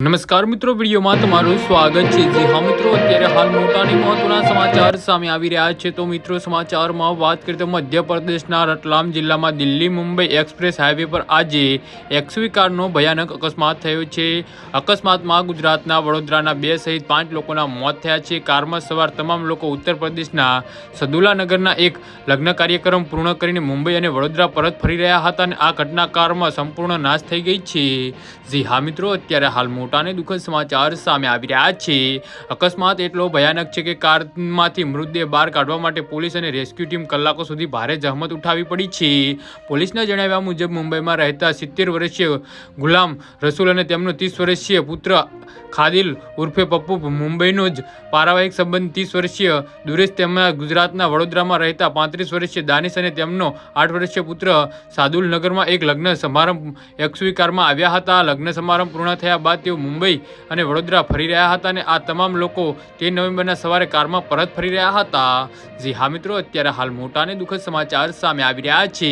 નમસ્કાર મિત્રો વિડીયોમાં તમારું સ્વાગત છે. જી હા મિત્રો અત્યારે હાલ મોટાની મહત્વના સમાચાર સામે આવી રહ્યા છે. તો મિત્રો, સમાચારમાં વાત કરીએ તો મધ્યપ્રદેશના રતલામ જિલ્લામાં દિલ્હી મુંબઈ એક્સપ્રેસ હાઈવે પર આજે એક્સવી કારનો ભયાનક અકસ્માત થયો છે. અકસ્માતમાં ગુજરાતના વડોદરાના બે સહિત પાંચ લોકોના મોત થયા છે. કારમાં સવાર તમામ લોકો ઉત્તર પ્રદેશના સદુલાનગરના એક લગ્ન કાર્યક્રમ પૂર્ણ કરીને મુંબઈ અને વડોદરા પરત ફરી રહ્યા હતા અને આ ઘટના કારમાં સંપૂર્ણ નાશ થઈ ગઈ છે. જી હા મિત્રો, અત્યારે હાલ મોટાને દુઃખદ સમાચાર સામે આવી રહ્યા છે. અકસ્માત એટલો ભયાનક છે કે કારમાંથી મૃતદેહ બહાર કાઢવા માટે પોલીસ અને રેસ્ક્યુ ટીમ કલાકો સુધી ભારે જહેમત ઉઠાવી પડી છે. પોલીસના જણાવ્યા મુજબ મુંબઈમાં રહેતા સિત્તેર વર્ષીય ગુલામ રસૂલ અને તેમનો ત્રીસ વર્ષીય પુત્ર ખાદિલ ઉર્ફે પપ્પુ મુંબઈનો જ પારાવાહિક સંબંધ ત્રીસ વર્ષીય દુરેશ તેમના ગુજરાતના વડોદરામાં રહેતા પાંત્રીસ વર્ષીય દાનિશ અને તેમનો આઠ વર્ષીય પુત્ર સાદુલ નગરમાં એક લગ્ન સમારંભ એક્સવી કારમાં આવ્યા હતા. લગ્ન સમારંભ પૂર્ણ થયા બાદ તેઓ મુંબઈ અને વડોદરા ફરી રહ્યા હતા અને આ તમામ લોકો તેર નવેમ્બરના સવારે કારમાં પરત ફરી રહ્યા હતા. જી હા મિત્રો, અત્યારે હાલ મોટા અને દુઃખદ સમાચાર સામે આવી રહ્યા છે.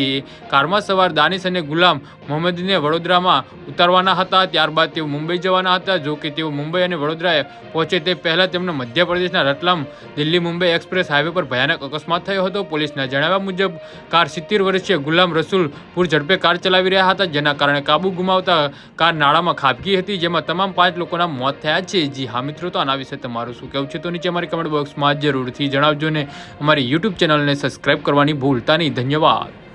કારમાં સવાર દાનિશ અને ગુલામ મોહમ્મદને વડોદરામાં ઉતારવાના હતા. ત્યારબાદ તેઓ મુંબઈ જવાના હતા, જો કે તેઓ મુંબઈ અને વડોદરાએ પહોંચે તે પહેલાં તેમનો મધ્યપ્રદેશના રતલામ દિલ્હી મુંબઈ એક્સપ્રેસ હાઈવે પર ભયાનક અકસ્માત થયો હતો. પોલીસના જણાવ્યા મુજબ, કાર સિત્તેર વર્ષીય ગુલામ રસૂલ પૂર ઝડપે કાર ચલાવી રહ્યા હતા, જેના કારણે કાબુ ગુમાવતા કાર નાળામાં ખાબકી હતી, જેમાં તમામ પાંચ લોકોના મોત થયા છે. જી હા મિત્રો, તો આના વિશે તમારું શું કહેવું છે? તો નીચે અમારી કમેન્ટ બોક્સમાં જરૂરથી જણાવજો ને અમારી યુટ્યુબ ચેનલને સબસ્ક્રાઇબ કરવાની ભૂલતા નહીં. ધન્યવાદ.